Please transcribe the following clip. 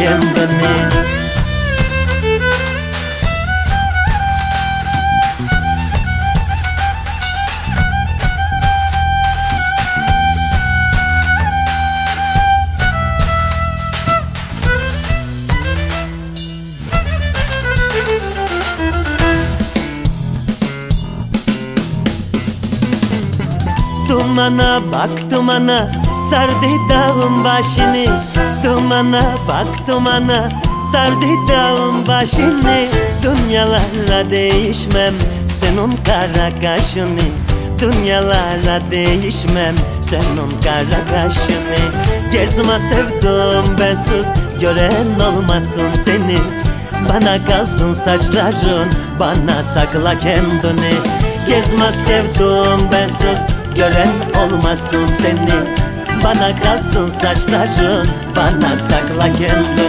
kendini Dumana bak dumana. Sardı dağın başını Dumana bak dumana sardı dağın başını. Dünyalarla değişmem. Senin kara kaşını. Dünyalarla değişmem. Senin kara kaşını. Gezme sevdum bensiz. Gören olmasın seni. Bana kalsın saçların. Bana sakla kendini. Gezme sevdum bensiz. Gören olmasın seni Bana kalsın saçların. Bana sakla kendini